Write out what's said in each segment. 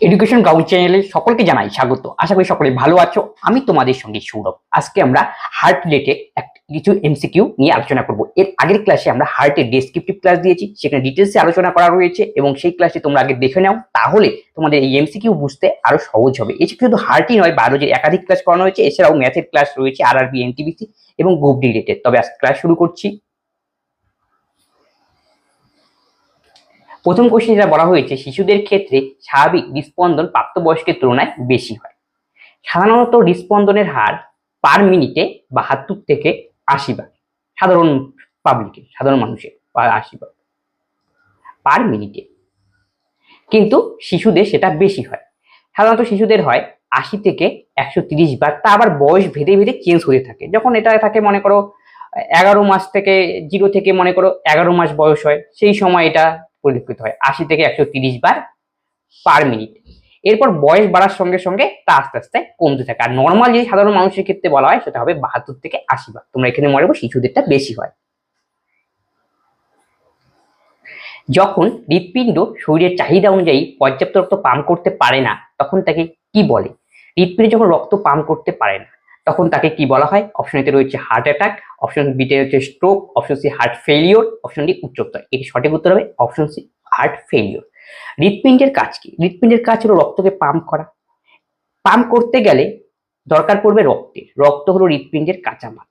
Education gown চ্যানেলে সকলকে জানাই স্বাগত। আশা করি সকলে ভালো আছো। আমি তোমাদের সঙ্গে সৌরভ। আজকে আমরা হার্ট রিলেটেড কিছু এমসিকিউ নিয়ে আলোচনা করব। এর আগের ক্লাসে আমরা হার্টের ডেসক্রিপটিভ ক্লাস দিয়েছি। সেখানে ডিটেলসে আলোচনা করা রয়েছে এবং সেই ক্লাসে তোমরা আগে দেখে নাও। তাহলে তোমাদের এই এমসিকিউ বুঝতে আরও সহজ হবে। এছাড়া শুধু হার্টই নয় বায়োলজির একাধিক ক্লাস করানো হয়েছে, এছাড়াও ম্যাথের ক্লাস রয়েছে আর আরবি এনটিবিসি এবং গ্রুপ রিলেটেড তবে আজ ক্লাস শুরু করছি। প্রথম কোশ্চেন যেটা বলা হয়েছে, শিশুদের ক্ষেত্রে স্বাভাবিক হৃস্পন্দন প্রাপ্তবয়স্কের তুলনায় বেশি হয়। সাধারণত হৃস্পন্দনের হার পার মিনিটে বাহাত্তর থেকে আশি বার। সাধারণ পাবলিকের সাধারণ মানুষের আশি বার। পার মিনিটে কিন্তু শিশুদের সেটা বেশি হয়। সাধারণত শিশুদের হয় আশি থেকে একশো তিরিশ বার। তা আবার বয়স ভেদে ভেদে চেঞ্জ হয়ে থাকে। যখন এটা থাকে মনে করো, এগারো মাস থেকে জিরো থেকে মনে করো এগারো মাস বয়স হয়, সেই সময় এটা পরিলক্ষিত হয়। আশি থেকে একশো বার পার মিনিট এরপর বয়স বাড়ার সঙ্গে সঙ্গে তা আস্তে আস্তে কমতে থাকে। আর নর্মাল যদি সাধারণ মানুষের ক্ষেত্রে বলা হয়, সেটা হবে বাহাত্তর থেকে আশি বার। তোমরা এখানে মনে রাখব শিশুদেরটা বেশি হয়। যখন হৃৎপিণ্ড শরীরের চাহিদা অনুযায়ী পর্যাপ্ত রক্ত পাম্প করতে পারে না, তখন তাকে কি বলে? হৃৎপিণ্ড যখন রক্ত পাম্প করতে পারে না তখন তাকে কি বলা হয়? অপশন এতে রয়েছে হার্ট অ্যাটাক অপশন বিতে রয়েছে stroke option C heart failure option D উচ্চতর এটি সঠিক উত্তর হবে অপশন সি হার্ট ফেলিওর হৃৎপিণ্ডের কাজ কি? হৃৎপিণ্ডের কাজ হলো রক্তকে পাম্প করা। পাম্প করতে গেলে দরকার পড়বে রক্তের রক্ত হলো হৃৎপিণ্ডের কাঁচামাল।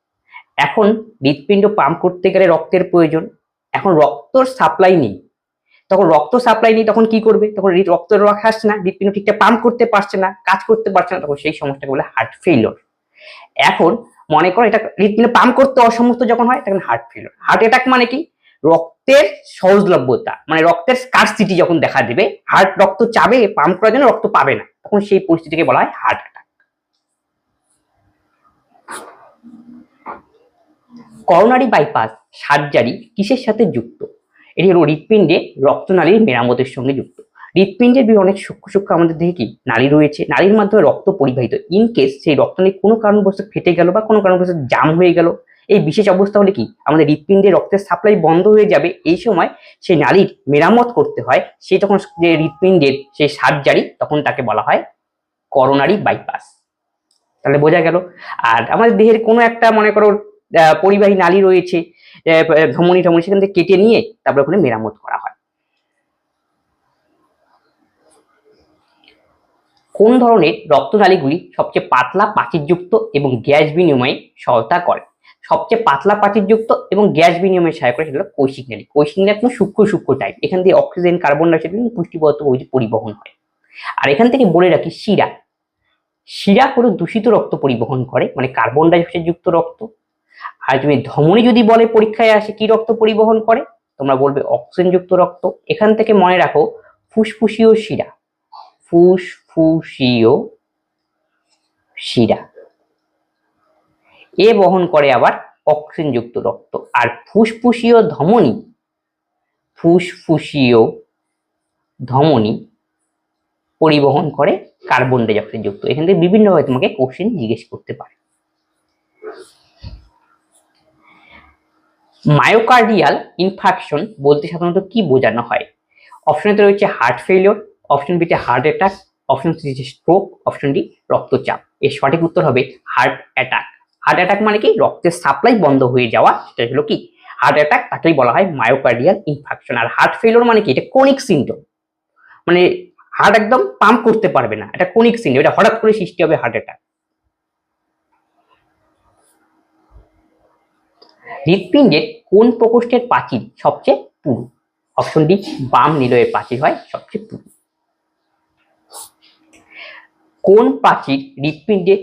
এখন হৃৎপিণ্ড পাম্প করতে গেলে রক্তের প্রয়োজন। এখন রক্তর সাপ্লাই নেই। তখন রক্ত সাপ্লাই নেই তখন কি করবে? তখন রক্ত আসছে না, হৃৎপিণ্ড ঠিকঠাক পাম্প করতে পারছে না, কাজ করতে পারছে না, তখন সেই সমস্যাকে বলে হার্ট ফেলিওর এখন মনে করো এটা হৃৎপিণ্ড পাম্প করতে অসমর্থ যখন হয় তখন হার্ট ফেলিওর হার্ট অ্যাটাক মানে কি? রক্তের সহজলভ্যতা মানে রক্তের স্কারসিটি যখন দেখা দেবে হার্ট রক্ত চাবে পাম্প করার জন্য রক্ত পাবে না, তখন সেই পরিস্থিতিকে বলা হয় heart attack coronary bypass surgery কিসের সাথে যুক্ত? এটি হলো হৃৎপিণ্ডে রক্তনালীর মেরামতের সঙ্গে যুক্ত। হৃৎপিণ্ডের বিভিন্ন অনেক সূক্ষ্ম সূক্ষ্ম আমাদের দেখে কি? নালী রয়েছে। নালীর মাধ্যমে রক্ত পরিবাহিত। ইন কেস সেই নিয়ে কোনো কারণবশত ফেটে গেল বা কোনো কারণবশত জাম হয়ে গেল, এই বিশেষ অবস্থা হলে কি? আমাদের হৃৎপিণ্ডে রক্তের সাপ্লাই বন্ধ হয়ে যাবে। এই সময় সেই নালীর মেরামত করতে হয়। সেই তখন যে হৃৎপিণ্ডের সেই সার্জারি তখন তাকে বলা হয় করোনারি বাইপাস তাহলে বোঝা গেল। আর আমাদের দেহের কোনো একটা মনে করো পরিবাহী নালী রয়েছে ধমনী টমনি সেখান থেকে কেটে নিয়ে তারপরে ওখানে মেরামত করা হয়। কোন ধরনের রক্তনালীগুলি সবচেয়ে পাতলা প্রাচীরযুক্ত এবং গ্যাস বিনিময়ে সহায়তা করে? সবচেয়ে পাতলা প্রাচীরযুক্ত এবং গ্যাস বিনিময়ে সহায় করে সেগুলো কৈশিক নালী। কৈশিক নালী একদম সূক্ষ্ম সূক্ষ্ম টাইপ এখান থেকে অক্সিজেন কার্বন ডাইঅক্সাইড পুষ্টি পদার্থ পরিবহন হয়। আর এখান থেকে বলে রাখি শিরা। শিরা হলো দূষিত রক্ত পরিবহন করে মানে কার্বন ডাইঅক্সাইড যুক্ত রক্ত। আর তুমি ধমনী যদি বলে পরীক্ষায় আসে কি রক্ত পরিবহন করে, তোমরা বলবে অক্সিজেন যুক্ত রক্ত। এখান থেকে মনে রাখো ফুসফুসীয় শিরা। ফুসফুসীয় শিরা। এ বহন করে আবার অক্সিজেন যুক্ত রক্ত। আর ফুসফুসীয় ধমনী ফুসফুসীয় ধমনী পরিবহন করে কার্বন ডাইঅক্সাইড যুক্ত। এখান থেকে বিভিন্নভাবে তোমাকে কোশ্চেন জিজ্ঞেস করতে পারে। মায়োকার্ডিয়াল ইনফাকশন বলতে সাধারণত কি বোঝানো হয়? অপশনেতে রয়েছে হার্ট ফেলিওর অপশন বিতে heart attack option C stroke option D রক্তচাপ। এর সঠিক উত্তর হবে হার্ট অ্যাটাক হার্ট অ্যাটাক মানে কি? রক্তের সাপ্লাই বন্ধ হয়ে যাওয়া, সেটা হলো কি? হার্ট অ্যাটাক তাকেই বলা হয় মায়োকার্ডিয়াল ইনফাকশন আর হার্ট ফেলিওর মানে কি? এটা কোনিক সিমটম মানে হার্ট একদম পাম্প করতে পারবে না। এটা কোনিক সিমটম এটা হঠাৎ করে সৃষ্টি হবে হার্ট অ্যাটাক হৃৎপিণ্ডের কোন প্রকোষ্ঠের প্রাচীর সবচেয়ে পুরু? অপশন ডি বাম নিলয়ের প্রাচীর হয় সবচেয়ে পুরু। কোন প্রাচীর হৃৎপিণ্ডের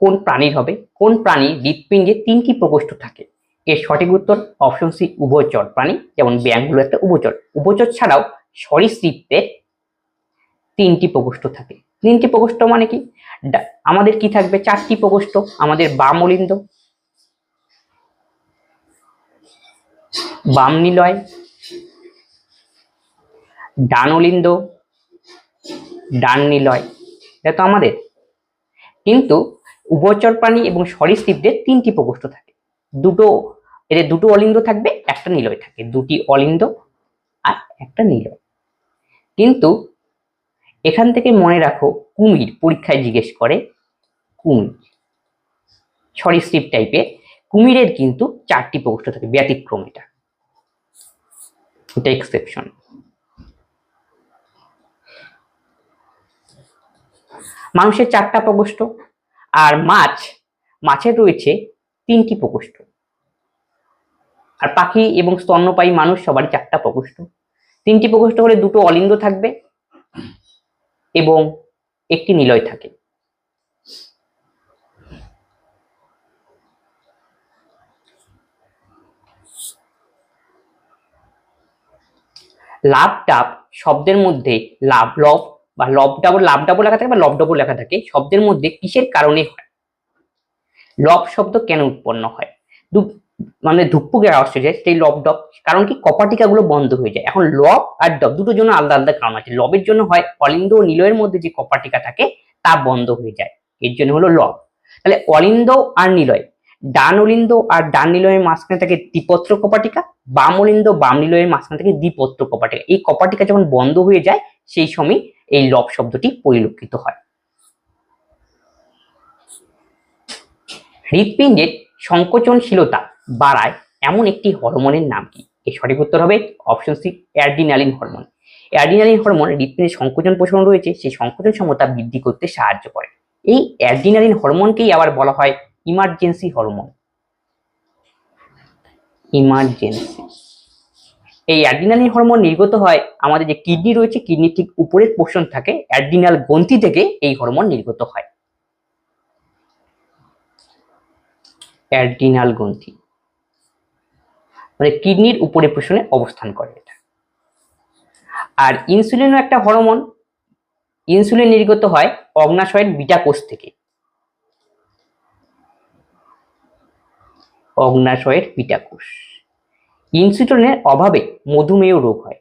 কোন প্রাণীর হবে? কোন প্রাণীর হৃৎপিণ্ডে তিনটি প্রকোষ্ঠ থাকে? এর সঠিক উত্তর অপশন সি উভচর প্রাণী, যেমন ব্যাঙগুলো একটা উভচর উভচর ছাড়াও সরীসৃপের তিনটি প্রকোষ্ঠ থাকে। তিনটি প্রকোষ্ঠ মানে কি? আমাদের কি থাকবে? চারটি প্রকোষ্ঠ। আমাদের বাম বাম নিলয় ডান ডান নিলয় এটা তো আমাদের। কিন্তু উভচর প্রাণী এবং সরীসৃপদের তিনটি প্রকোষ্ঠ থাকে। দুটো, এদের দুটো অলিন্দ থাকবে, একটা নিলয় থাকে। দুটি অলিন্দ আর একটা নিলয়। কিন্তু এখান থেকে মনে রাখো, কুমির পরীক্ষায় জিজ্ঞেস করে কুমির। সরিসৃপ টাইপের কুমিরের কিন্তু চারটি প্রকোষ্ঠ থাকে, ব্যতিক্রম এটা। এটা এক্সেপশন মানুষের চারটা প্রকোষ্ঠ আর মাছ, মাছের রয়েছে তিনটি প্রকোষ্ঠ। আর পাখি এবং স্তন্যপায়ী মানুষ সবারই চারটা প্রকোষ্ঠ। তিনটি প্রকোষ্ঠ হলে দুটো অলিন্দ থাকবে এবং একটি নিলয় থাকে। লাভ ডাব শব্দের মধ্যে লাভ লব বা লব ডাবল লাভ ডাবল লেখা থাকে বা লব ডাবল লেখা থাকে শব্দের মধ্যে কিসের কারণে হয়? লব শব্দ কেন উৎপন্ন হয়? মানে আওয়াজ হয়ে যায় সেই লব ডব কারণ কি? কপাটিকা গুলো বন্ধ হয়ে যায়। এখন লব আর ডব দুটোর জন্য আলাদা আলাদা কারণ আছে। লবের জন্য হয় অলিন্দ ও নিলয়ের মধ্যে যে কপাটিকা থাকে, তা বন্ধ হয়ে যায়। এর জন্য হলো লব তাহলে অলিন্দ আর নিলয়, ডান অলিন্দ আর ডান নিলয়ের মাঝখানে থাকে দ্বিপত্র কপাটিকা, বাম অলিন্দ, বাম নিলয়ের মাঝখানে থাকে দ্বিপত্র কপাটিকা। এই কপাটিকা যখন বন্ধ হয়ে যায়, সেই সময় এই লব শব্দটি পরিলক্ষিত হয়। হৃৎপিণ্ডের সংকোচনশীলতা বাড়ায় এমন একটি হরমোনের নাম কি? এর সঠিক উত্তর হবে option C adrenaline hormone. Adrenaline hormone হৃৎপিণ্ডের সংকোচন প্রসারণ রয়েছে, সেই সংকোচন ক্ষমতা বৃদ্ধি করতে সাহায্য করে। এই অ্যাডিনালিন হরমোনকেই আবার বলা হয় ইমার্জেন্সি হরমোন। ইমার্জেন্সি। এই অ্যাড্রিনালিন হরমোন নির্গত হয়, আমাদের যে কিডনি রয়েছে কিডনির ঠিক উপরের পোর্শন থাকে অ্যাড্রিনাল গ্রন্থি থেকে এই হরমোন নির্গত হয়। অ্যাড্রিনাল গ্রন্থি। মানে কিডনির উপরে পোষণে অবস্থান করে এটা। আর ইনসুলিনও একটা হরমোন ইনসুলিন নির্গত হয় অগ্নাশয়ের বিটা কোষ থেকে। অগ্নাশয়ের বিটা কোষ। ইনসুলিনের অভাবে মধুমেহ রোগ হয়।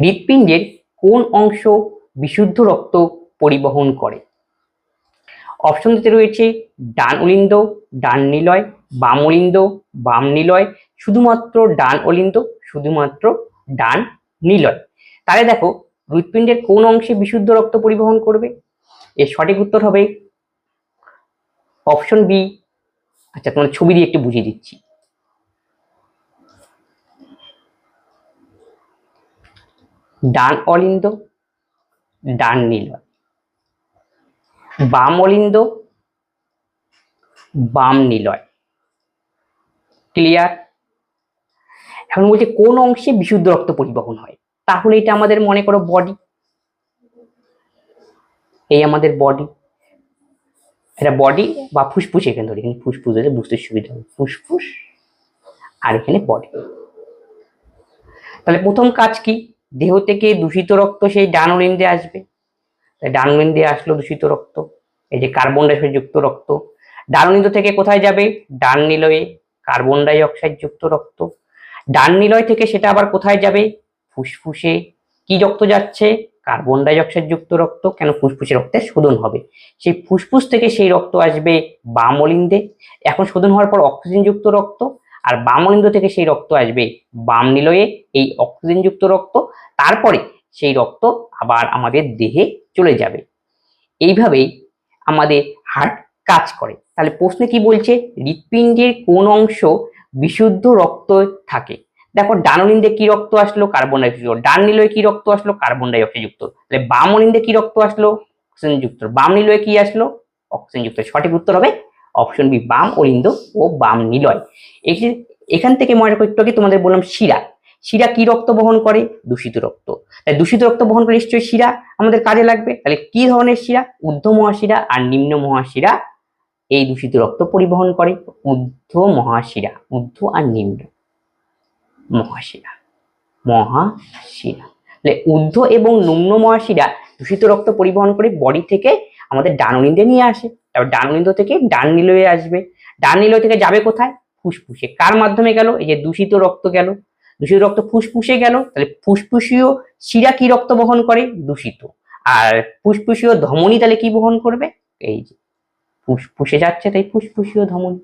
হৃৎপিণ্ডের কোন অংশ বিশুদ্ধ রক্ত পরিবহন করে? অপশন দিতে রয়েছে ডান অলিন্দ ডান নিলয় বাম অলিন্দ বাম নিলয় শুধুমাত্র ডান অলিন্দ শুধুমাত্র ডান নিলয় তাহলে দেখো, হৃৎপিণ্ডের কোন অংশে বিশুদ্ধ রক্ত পরিবহন করবে? এর সঠিক উত্তর হবে অপশন বি আচ্ছা তোমার ছবি দিয়ে একটু বুঝিয়ে দিচ্ছি। ডান অলিন্দ, ডান নিলয় বাম অলিন্দ, বাম নিলয় ক্লিয়ার এখন বলছে কোন অংশে বিশুদ্ধ রক্ত পরিবহন হয়? তাহলে এটা আমাদের মনে করো বডি এই আমাদের বডি এটা বডি বা ফুসফুস এখানে ধরি, এখানে ফুসফুস আছে বুঝতে সুবিধা হবে। ফুসফুস আর এখানে বডি তাহলে প্রথম কাজ কি? দেহ থেকে দূষিত রক্ত সেই ডান অলিন্দে আসবে। তাই ডান অলিন্দে আসলো দূষিত রক্ত, এই যে কার্বন ডাইঅক্সাইড যুক্ত রক্ত। ডান অলিন্দ থেকে কোথায় যাবে? ডান নিলয়ে কার্বন ডাই অক্সাইড যুক্ত রক্ত। ডান নিলয় থেকে সেটা আবার কোথায় যাবে? ফুসফুসে। কি রক্ত যাচ্ছে? কার্বন ডাই অক্সাইড যুক্ত রক্ত, কেন ফুসফুসে রক্তের শোধন হবে? সেই ফুসফুস থেকে সেই রক্ত আসবে বাম অলিন্দে এখন শোধন হওয়ার পর অক্সিজেন যুক্ত রক্ত, আর বাম অলিন্দ থেকে সেই রক্ত আসবে বাম নিলয়ে, এই অক্সিজেন যুক্ত রক্ত। তারপরে সেই রক্ত আবার আমাদের দেহে চলে যাবে। এইভাবেই আমাদের হার্ট কাজ করে। তাহলে প্রশ্নে কি বলছে? হৃৎপিণ্ডের কোন অংশ বিশুদ্ধ রক্ত থাকে? দেখো ডান অলিন্দে কি রক্ত আসলো? কার্বন ডাই অক্সাইড ডান নিলয়ে কি রক্ত আসলো? কার্বন ডাই অক্সাইড যুক্ত। তাহলে বাম অলিন্দে কি রক্ত আসলো? অক্সিজেন যুক্ত। বাম নিলয়ে কি আসলো? অক্সিজেন যুক্ত। সঠিক উত্তর হবে অপশন বি বাম অলিন্দ ও বাম নিলয়। এখান থেকে মনে রাখো একটু তোমাদের বললাম শিরা। শিরা কি রক্ত বহন করে? দূষিত রক্ত। তাই দূষিত রক্ত বহন করে নিশ্চয়ই শিরা আমাদের কাজে লাগবে। তাহলে কি ধরনের শিরা? ঊর্ধ্ব মহাশিরা আর নিম্ন মহাশিরা এই দূষিত রক্ত পরিবহন করে। ঊর্ধ্ব মহাশিরা ঊর্ধ্ব আর নিম্ন। মহাশিরা। মহাশিরা। তাহলে ঊর্ধ্ব এবং নিম্ন মহাশিরা দূষিত রক্ত পরিবহন করে বডি থেকে আমাদের ডানলিন্দে নিয়ে আসে। তারপর ডানলিন্দ থেকে ডান নিলয়ে আসবে। ডান নিলয় থেকে যাবে কোথায়? ফুসফুসে। কার মাধ্যমে গেল? এই যে দূষিত রক্ত গেল। দূষিত রক্ত ফুসফুসে গেল। তাহলে ফুসফুসীয় শিরা কি রক্ত বহন করে? দূষিত। আর ফুসফুসীয় ধমনী তাহলে কি বহন করবে? এই যে ফুসফুসে যাচ্ছে তাই ফুসফুসীয় ধমনী।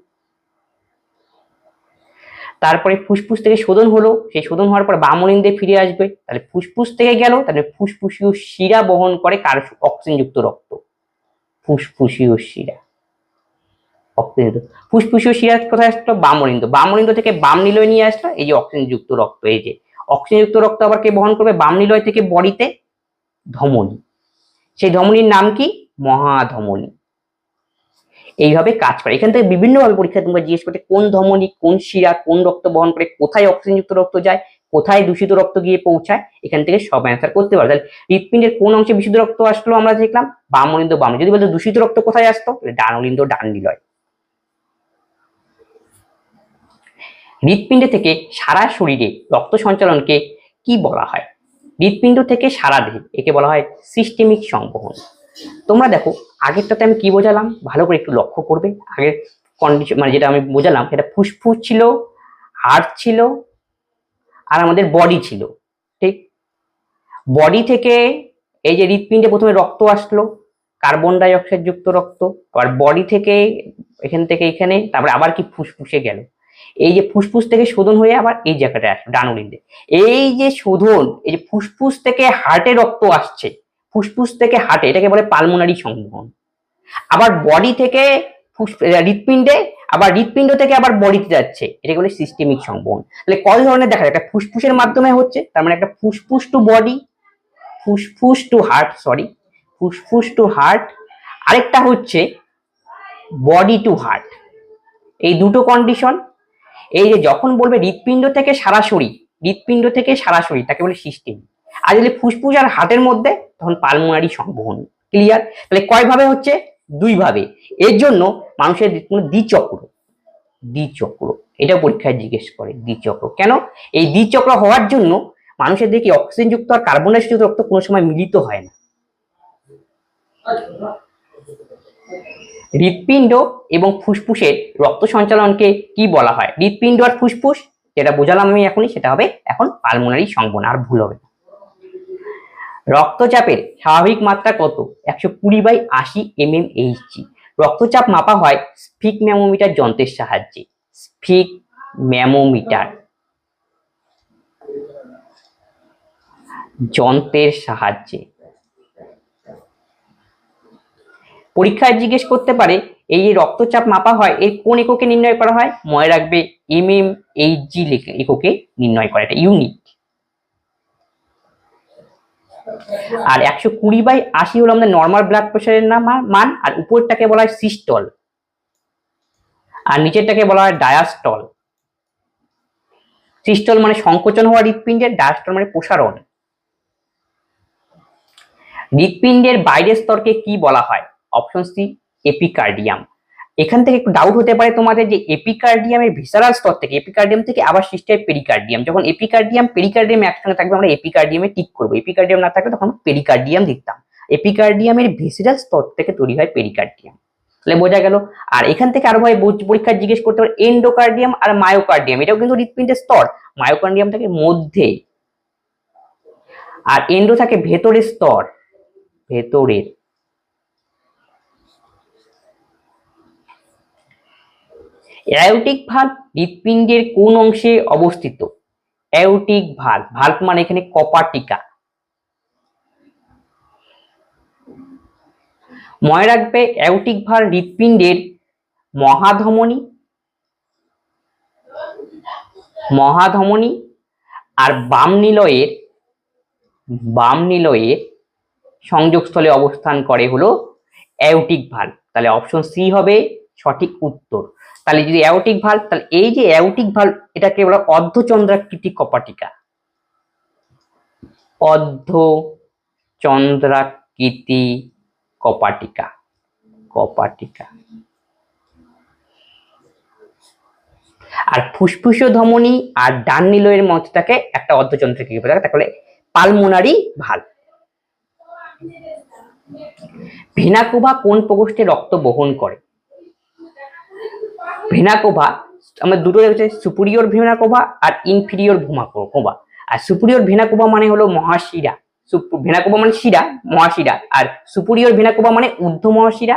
তারপরে ফুসফুস থেকে শোধন হলো। সেই শোধন হওয়ার পর বামলিন্দে ফিরে আসবে। তাহলে ফুসফুস থেকে গেল। তাহলে ফুসফুসীয় শিরা বহন করে কার অক্সিজেনযুক্ত রক্ত? ফুসফুসীয় শিরা। অক্সিজেন ফুসফুসীয় শিরা কোথায় আসলো বামলিন্দ বামলিন্দ থেকে বাম নিলয় নিয়ে আসলো এই যে অক্সিজেনযুক্ত রক্ত, এই যে অক্সিজেনযুক্ত রক্ত আবার কে বহন করবে? বাম নিলয় থেকে বডিতে ধমনী। সেই ধমনীর নাম কি? মহাধমনী। এইভাবে কাজ করে। এখান থেকে বিভিন্নভাবে পরীক্ষা তোমরা জিজ্ঞেস করতে কোন ধমনী, কোন শিরা, কোন রক্ত বহন করে কোথায় অক্সিজেনযুক্ত রক্ত যায়, কোথায় দূষিত রক্ত গিয়ে পৌঁছায়, এখান থেকে সব অ্যান্সার করতে পারো। তাহলে হৃৎপিণ্ডের কোন অংশে বিশুদ্ধ রক্ত আসলো আমরা দেখলাম? বামলিন্দ বাম যদি বলতো দূষিত রক্ত কোথায় আসতো? ডানলিন্দ ডান নিলয় হৃৎপিণ্ড থেকে সারা শরীরে রক্ত সঞ্চালনকে কি বলা হয়? হৃৎপিণ্ড থেকে সারা দেহে, একে বলা হয় সিস্টেমিক সংবহন। তোমরা দেখো, আগেরটাতে আমি কি বোঝালাম? ভালো করে একটু লক্ষ্য করবে। আগের কন্ডিশন মানে যেটা আমি বোঝালাম, সেটা ফুসফুস ছিল হার্ট ছিল, আর আমাদের বডি ছিল, ঠিক? বডি থেকে এই যে হৃৎপিণ্ডে প্রথমে রক্ত আসলো কার্বন ডাই অক্সাইড যুক্ত রক্ত, আবার বডি থেকে এখান থেকে এখানে, তারপরে আবার কি ফুসফুসে গেল। এই যে ফুসফুস থেকে শোধন হয়ে আবার এই জায়গাটায় আসলো ডানুরিন্দে এই যে শোধন, এই যে ফুসফুস থেকে হার্টে রক্ত আসছে ফুসফুস থেকে হার্টে এটাকে বলে পালমোনারি সংবহন। আবার বডি থেকে হৃৎপিণ্ডে, আবার হৃৎপিণ্ড থেকে আবার বডিতে যাচ্ছে, এটাকে বলে সিস্টেমিক সংবহন। তাহলে কয় ধরনের দেখা যায়? একটা ফুসফুসের মাধ্যমে হচ্ছে, তার মানে একটা ফুসফুস টু বডি ফুসফুস টু হার্ট সরি ফুসফুস টু হার্ট আরেকটা হচ্ছে বডি টু হার্ট এই দুটো কন্ডিশন এই যে যখন বলবে হৃৎপিণ্ড থেকে সরাসরি হৃৎপিণ্ড থেকে সরাসরি তাকে বলে সিস্টেম আর যদি ফুসফুস আর হার্টের মধ্যে তখন পালমোনারি সংবহন ক্লিয়ার তাহলে কয় ভাবে হচ্ছে? দুই ভাবে। এর জন্য মানুষের কোনো দ্বিচক্র দ্বিচক্র, এটা পরীক্ষায় জিজ্ঞেস করে, দ্বিচক্র। কেন? এই দ্বিচক্র হওয়ার জন্য মানুষের দেখি অক্সিজেনযুক্ত আর কার্বন ডাইঅক্সাইড রক্ত কোনো সময় মিলিত হয় না। হৃৎপিণ্ড এবং ফুসফুসের রক্ত সঞ্চালনকে কি বলা হয়? হৃৎপিণ্ড আর ফুসফুস, যেটা বোঝালাম আমি এখনই, সেটা হবে এখন পালমোনারি সংবহন, আর ভুল হবে। রক্তচাপের স্বাভাবিক মাত্রা কত? একশো কুড়ি বাই আশি এম এম রক্তচাপ মাপা হয় স্ফিক ম্যামোমিটার যন্ত্রের সাহায্যে। স্ফিক ম্যামোমিটার যন্ত্রের সাহায্যে। পরীক্ষায় জিজ্ঞেস করতে পারে, এই রক্তচাপ মাপা হয় এর কোন এককে নির্ণয় করা হয়? মনে রাখবে এম এম এইচ জি এককে নির্ণয় করা, এটা ইউনিট আর একশো কুড়ি বাই আশি হলো আমাদের নর্মাল ব্লাড প্রেশারের নাম, মান, আর উপরটাকে বলা হয় সিস্টল আর নিচেরটাকে বলা হয় ডায়াস্টল সিস্টল মানে সংকোচন হওয়া হৃৎপিণ্ডের ডায়াস্টল মানে প্রসারণ। হৃৎপিণ্ডের বাইরের স্তরকে কি বলা হয়? অপশন সি এপিকার্ডিয়াম এখান থেকে একটু ডাউট হতে পারে তোমাদের যে এপিকার্ডিয়ামের ভিসারাল স্তর থেকে, এপিকার্ডিয়াম থেকে আবার সৃষ্টি হয় পেরিকার্ডিয়াম যখন এপিকার্ডিয়াম পেরিকার্ডিয়াম একসঙ্গে থাকবে, আমরা এপিকার্ডিয়ামে টিক করব। এপিকার্ডিয়াম না থাকলে তখন পেরিকার্ডিয়াম লিখতাম এপিকার্ডিয়ামের ভিসারাল স্তর থেকে তৈরি হয় পেরিকার্ডিয়াম তাহলে বোঝা গেল। আর এখান থেকে আরও ভাই পরীক্ষা জিজ্ঞেস করতে পারে এন্ডোকার্ডিয়াম আর মায়োকার্ডিয়াম এটাও কিন্তু হৃৎপিণ্ডের স্তর। মায়োকার্ডিয়াম থাকে মধ্যে। আর এন্ডো থাকে ভেতরের স্তর। ভেতরের। অ্যাওটিক ভাল্ব হৃৎপিণ্ডের কোন অংশে অবস্থিত? অ্যাওটিক ভাল্ব ভাল্ব মানে এখানে কপাটিকা মনে রাখবে অ্যাওটিক ভাল্ব হৃৎপিণ্ডের মহাধমনী মহাধমনী আর বাম নিলয়ের বাম নিলয়ের সংযোগস্থলে অবস্থান করে হলো অ্যাওটিক ভাল্ব তাহলে অপশন সি হবে সঠিক উত্তর। তাহলে যদি অ্যাওটিক ভাল্ব তাহলে এই যে অ্যাওটিক ভাল্ব এটাকে বলা অর্ধচন্দ্রাকৃতি কপাটিকা অর্ধ চন্দ্রাকৃতি কপাটিকা। কপাটিকা আর ফুসফুসীয় ধমনী আর ডান নিলয়ের মধ্যটাকে একটা অর্ধচন্দ্রাকৃতি কপাটিকা তাহলে পালমোনারি ভাল্ব ভেনাকোভা কোন প্রকোষ্ঠে রক্ত বহন করে? ভেনাকোভা, আমরা দুটো রয়েছে সুপুরিয়র ভেনাকোভা আর ইনফিরিয়র ভূমাকোভা। আর সুপুরিয়র ভেনাকোভা মানে হলো মহাশিরা। ভেনাকোভা মানে শিরা, মহাশিরা। আর সুপুরিয়র ভেনাকোভা মানে ঊর্ধ্ব মহাশিরা।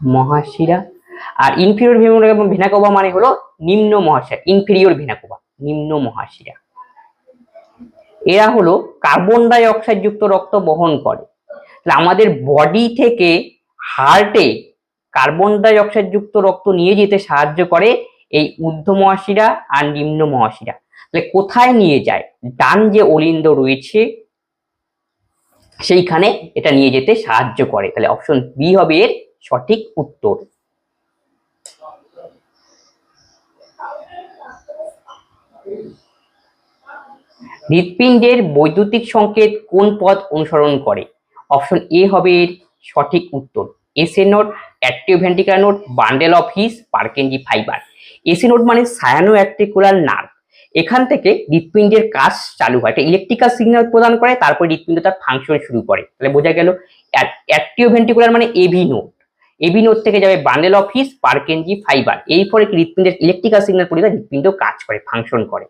মহাশিরা। আর ইনফিরিয়র ভেনাকোভা মানে হলো নিম্ন মহাশিরা ইনফিরিয়র ভেনাকোভা, নিম্ন মহাশিরা। এরা হলো কার্বন ডাই অক্সাইড যুক্ত রক্ত বহন করে। তাহলে আমাদের বডি থেকে হার্টে কার্বন ডাই অক্সাইড যুক্ত রক্ত নিয়ে যেতে সাহায্য করে এই ঊর্ধ্ব মহাশিরা আর নিম্ন মহাশিরা তাহলে কোথায় নিয়ে যায়? ডান যে অলিন্দ রয়েছে, সেইখানে এটা নিয়ে যেতে সাহায্য করে। তাহলে অপশন বি হবে এর সঠিক উত্তর। হৃৎপিণ্ডের বৈদ্যুতিক সংকেত কোন পথ অনুসরণ করে? অপশন এ হবে এর সঠিক উত্তর। SA node atrioventricular node bundle of His Purkinje fibre AC node মানে সায়ানো অ্যাক্টিকুলার নার্ভ এখান থেকে হৃৎপিণ্ডের কাজ চালু হয়। একটা ইলেকট্রিক্যাল সিগন্যাল প্রদান করে, তারপর হৃৎপিণ্ড তার ফাংশন শুরু করে। তাহলে বোঝা গেল অ্যাক্টিওভেন্টিকুলার মানে এভি নোট। এভি নোট থেকে যাবে bundle of His Purkinje fibre এই ফলে হৃৎপিণ্ডের ইলেকট্রিক্যাল সিগন্যাল পরিবার হৃৎপিণ্ড কাজ করে ফাংশন করে।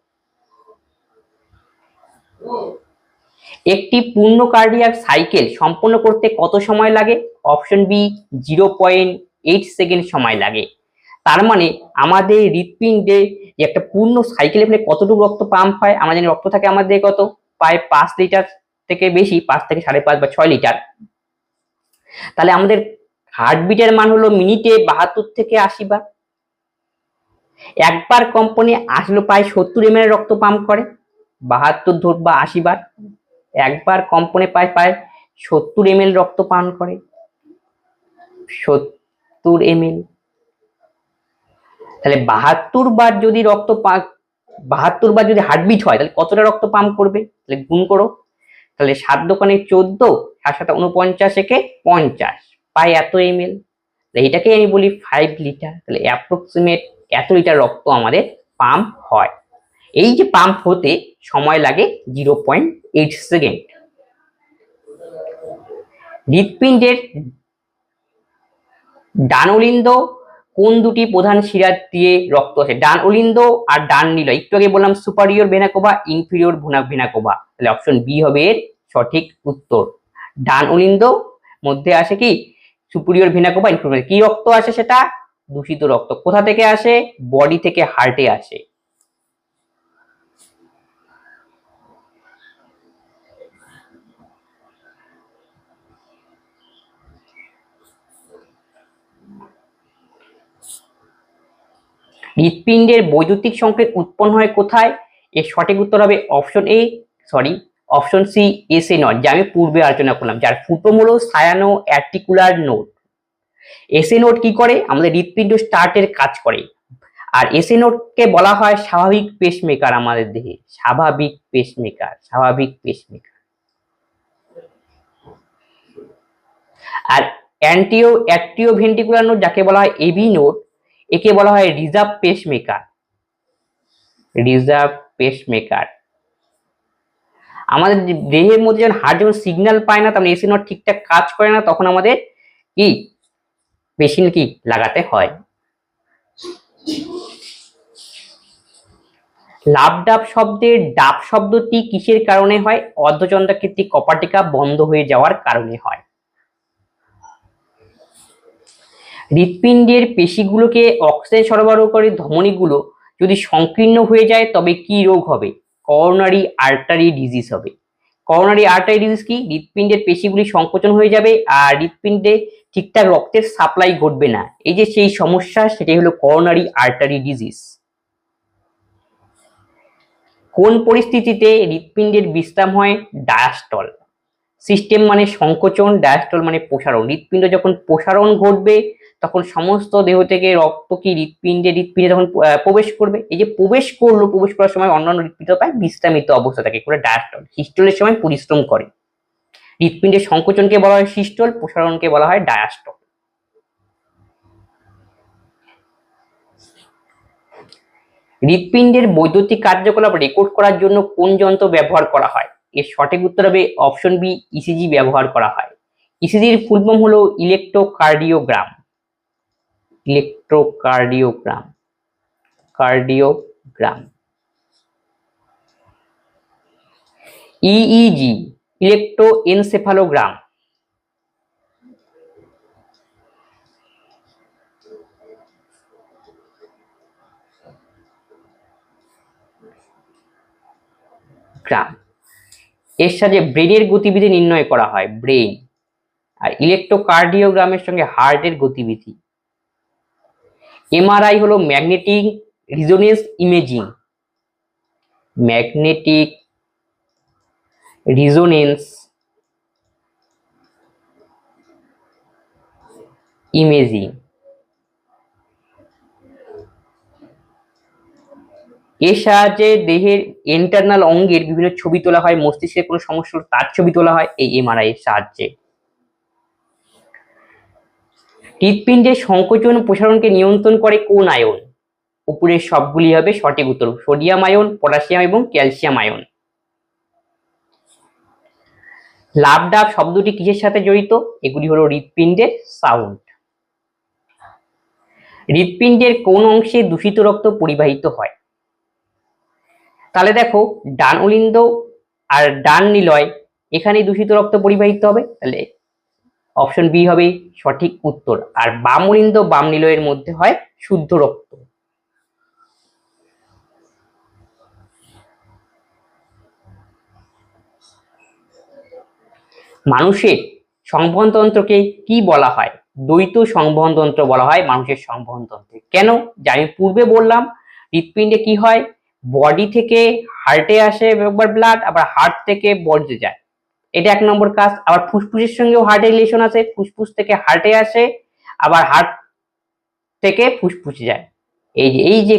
একটি পূর্ণ কার্ডিয়াক সাইকেল সম্পন্ন করতে কত সময় লাগে? Option B, zero point eight second সময় লাগে। তার মানে আমাদের হৃৎপিণ্ডে একটা পূর্ণ সাইকেলে মানে কতটুকু রক্ত পাম্প হয় জানি রক্ত থাকে আমাদের কত? প্রায় পাঁচ লিটার থেকে বেশি, পাঁচ থেকে সাড়ে পাঁচ বা ছয় লিটার। তাহলে আমাদের হার্টবিটের মান হলো মিনিটে বাহাত্তর থেকে আশি বার। একবার কম্পনে আসলো প্রায় সত্তর এম রক্ত পাম্প করে, বাহাত্তর ধর বা আশি বার। একবার কম্পনে পায় প্রায় সত্তর এম রক্ত পান করে। সত্তর এম তাহলে বাহাত্তর বার যদি রক্ত বাহাত্তর বার যদি হার্টবিট হয়, তাহলে কতটা রক্ত পাম্প করবে? তাহলে গুণ করো। তাহলে সাত দোকানে চোদ্দ, সাত সাত উনপঞ্চাশ একে পঞ্চাশ। পাই এত এম এল এইটাকে আমি বলি ফাইভ লিটার তাহলে অ্যাপ্রক্সিমেট এত লিটার রক্ত আমাদের পাম্প হয়। এই যে পাম্প হতে সময় লাগে জিরো পয়েন্ট এইট সেকেন্ড হৃৎপিণ্ডের ডানলিন্দ কোন দুটি প্রধান শিরা দিয়ে রক্ত আসে ডান অলিন্দ আর ডান নীল। একটু আগে বললাম সুপারিয়র ভেনাকোবা ইনফিরিয়র ভেনাকোবা তাহলে অপশন বি হবে এর সঠিক উত্তর। ডান অলিন্দ মধ্যে আসে কি? সুপিরিয়র ভেনাকোবা ইনফিরিয়র কি রক্ত আসে সেটা? দূষিত রক্ত। কোথা থেকে আসে? বডি থেকে হার্টে আসে। হৃৎপিণ্ডের বৈদ্যুতিক সংকেত উৎপন্ন হয় কোথায়? এর সঠিক উত্তর হবে option A sorry option C SA node যা আমি পূর্বে আলোচনা করলাম, যার হলো sinoatrial node SA node কি করে? আমাদের হৃৎপিণ্ড স্টার্টের কাজ করে। আর এসে নোটকে বলা হয় স্বাভাবিক পেসমেকার আমাদের দেহে, স্বাভাবিক পেসমেকার স্বাভাবিক পেসমেকার আর অ্যান্টিও অ্যাক্টিও ভেন্টিকুলার নোট যাকে বলা হয় এবি নোট একে বলা হয় রিজার্ভ পেসমেকার। Reserve pacemaker. আমাদের দেহের মধ্যে যখন হার্ট যখন সিগন্যাল পায় না তখন এসি নট ঠিকঠাক কাজ করে না, তখন আমাদের কি? মেশিন কি? লাগাতে হয়। লাভ ডাব শব্দের ডাব শব্দটি কিসের কারণে হয়? অর্ধচন্দ্রাকৃতি কপাটিকা বন্ধ হয়ে যাওয়ার কারণে হয়। হৃৎপিণ্ডের পেশিগুলোকে অক্সিজেন সরবরাহ করে ধমনীগুলো যদি সংকীর্ণ হয়ে যায়, তবে কি রোগ হবে? করোনারি আর্টারি ডিজিজ হবে। করোনারি আর্টারি ডিজিজ কি? হৃৎপিণ্ডের পেশিগুলি সংকোচন হয়ে যাবে আর হৃৎপিণ্ডে ঠিকঠাক রক্তের সাপ্লাই ঘটবে না। এই যে সেই সমস্যা, সেটাই হলো করোনারি আর্টারি ডিজিজ কোন পরিস্থিতিতে হৃৎপিণ্ডের বিশ্রাম হয়? ডায়াস্টল সিস্টেম মানে সংকোচন ডায়াস্টল মানে প্রসারণ। হৃৎপিণ্ড যখন প্রসারণ ঘটবে তখন সমস্ত দেহ থেকে রক্ত কি হৃৎপিণ্ডে হৃৎপিণ্ডে তখন প্রবেশ করবে, এই যে প্রবেশ করল, প্রবেশ করার সময় অন্যান্য হৃৎপিণ্ড পায় বিশ্রামিত অবস্থা থাকে করে ডায়াস্টল হিস্টোলের সময় পরিশ্রম করে। হৃৎপিণ্ডের সংকোচনকে বলা হয় সিস্টল প্রসারণকে বলা হয় ডায়াস্টল হৃৎপিণ্ডের বৈদ্যুতিক কার্যকলাপ রেকর্ড করার জন্য কোন যন্ত্র ব্যবহার করা হয়? এর সঠিক উত্তর হবে অপশন বি ইসিজি ব্যবহার করা হয়। ইসিজির ফুল ফর্ম হলো electrocardiogram electrocardiogram cardiogram EEG electroencephalogram gram এর সাথে ব্রেনের গতিবিধি নির্ণয় করা হয়, ব্রেন। আর ইলেকট্রোকার্ডিওগ্রামের সঙ্গে হার্টের গতিবিধি। এমআরআই হলো magnetic resonance imaging magnetic resonance imaging এর সাহায্যে দেহের ইন্টারনাল অঙ্গের বিভিন্ন ছবি তোলা হয়, মস্তিষ্কের কোনো সমস্যা তার ছবি তোলা হয়, এই এমআরআই এর সাহায্যে। হৃৎপিণ্ডের সংকোচন প্রসারণকে নিয়ন্ত্রণ করে কোন আয়ন? উপরের সবগুলি হবে সঠিক উত্তর, সোডিয়াম আয়ন, পটাশিয়াম এবং ক্যালসিয়াম আয়ন। লাভ ডাব শব্দটি কিসের সাথে জড়িত? এগুলি হলো হৃৎপিণ্ডের সাউন্ড। হৃৎপিণ্ডের কোন অংশে দূষিত রক্ত পরিবাহিত হয়? তাহলে দেখো ডান অলিন্দ আর ডান নিলয় এখানে দূষিত রক্ত পরিবাহিত হবে। তাহলে অপশন বি হবে সঠিক উত্তর। আর বাম অলিন্দ বাম নিলয়ের মধ্যে হয় শুদ্ধ রক্ত। মানুষের সংবহনতন্ত্রকে কি বলা হয়? দ্বৈত সংবহনতন্ত্র বলা হয় মানুষের সংবহনতন্ত্রে কেন? যে আমি পূর্বে বললাম, হৃৎপিণ্ডে কি হয়? বডি থেকে হার্টে আসে একবার ব্লাড আবার হার্ট থেকে বডিতে যায়। এটা এক নম্বর কাজ। আবার ফুসফুসের সঙ্গেও হার্টের রিলেশন আছে। ফুসফুস থেকে হার্টে আসে, আবার হার্ট থেকে ফুসফুসে যায়। এই যে এই যে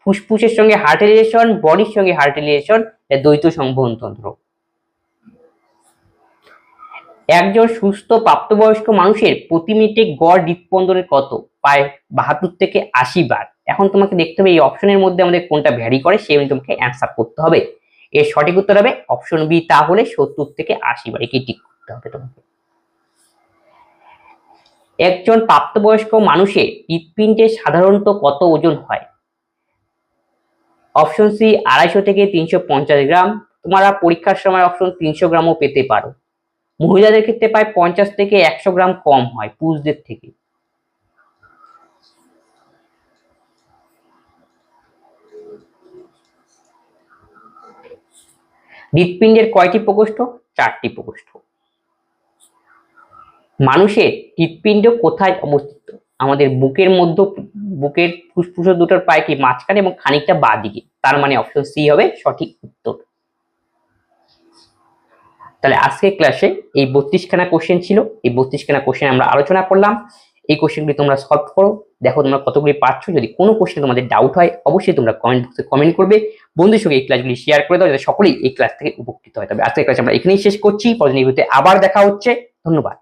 ফুসফুসের সঙ্গে হার্টের রিলেশন বডির সঙ্গে হার্টের রিলেশন দ্বৈত সংবহনতন্ত্র। একজন সুস্থ প্রাপ্তবয়স্ক মানুষের প্রতি মিনিটে গড় হৃৎস্পন্দনের কত? প্রায় বাহাত্তর থেকে আশি বার। এখন তোমাকে দেখতে হবে এই অপশনের মধ্যে আমাদের কোনটা ভ্যারি করে, সেই তোমাকে অ্যান্সার করতে হবে। এর সঠিক উত্তর হবে অপশন বি, তাহলে সত্তর থেকে আশি বার একে টিক করতে হবে তোমাকে। একজন প্রাপ্তবয়স্ক মানুষের হৃৎপিণ্ডে সাধারণত কত ওজন হয়? অপশন সি, আড়াইশো থেকে তিনশো পঞ্চাশ গ্রাম। তোমরা পরীক্ষার সময় অপশন তিনশো গ্রামও পেতে পারো। মহিলাদের ক্ষেত্রে প্রায় পঞ্চাশ থেকে একশো গ্রাম কম হয় পুরুষদের থেকে। হৃৎপিণ্ডের কয়টি প্রকোষ্ঠ? চারটি প্রকোষ্ঠ। মানুষের হৃৎপিণ্ড কোথায় অবস্থিত? আমাদের বুকের মধ্য, বুকের ফুসফুস দুটোর প্রায় কি মাঝখানে এবং খানিকটা বাঁ দিকে তার মানে অপশন সি হবে সঠিক উত্তর। তাহলে আজকের ক্লাসে এই বত্রিশখানা কোশ্চেন ছিল। এই বত্রিশখানা কোশ্চেন আমরা আলোচনা করলাম। এই কোশ্চেনগুলি তোমরা সলভ করো। দেখো তোমরা কতগুলি পাচ্ছ? যদি কোনো কোশ্চেন তোমাদের ডাউট হয়, অবশ্যই তোমরা কমেন্ট বক্সে কমেন্ট করবে। বন্ধুর সঙ্গে এই ক্লাসগুলি শেয়ার করে দাও, যাতে সকলেই এই ক্লাস থেকে উপকৃত হয়। তবে আজকের ক্লাস আমরা এখানেই শেষ করছি। পরে ভিডিওতে আবার দেখা হচ্ছে। ধন্যবাদ।